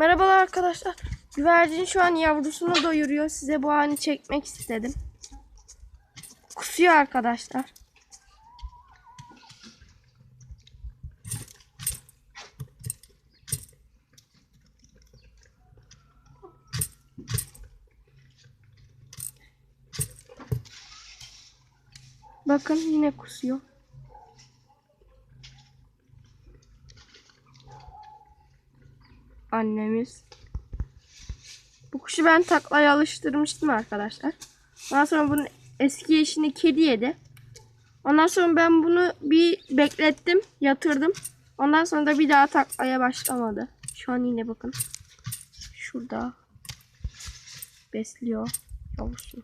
Merhabalar arkadaşlar. Güvercin şu an yavrusunu doyuruyor. Size bu halini çekmek istedim. Kusuyor arkadaşlar. Bakın yine kusuyor. Annemiz. Bu kuşu ben taklaya alıştırmıştım arkadaşlar. Ondan sonra bunun eski eşini kedi yedi. Ondan sonra ben bunu bir beklettim, yatırdım. Ondan sonra da bir daha taklaya başlamadı. Şu an yine bakın. Şurada besliyor yavrusunu.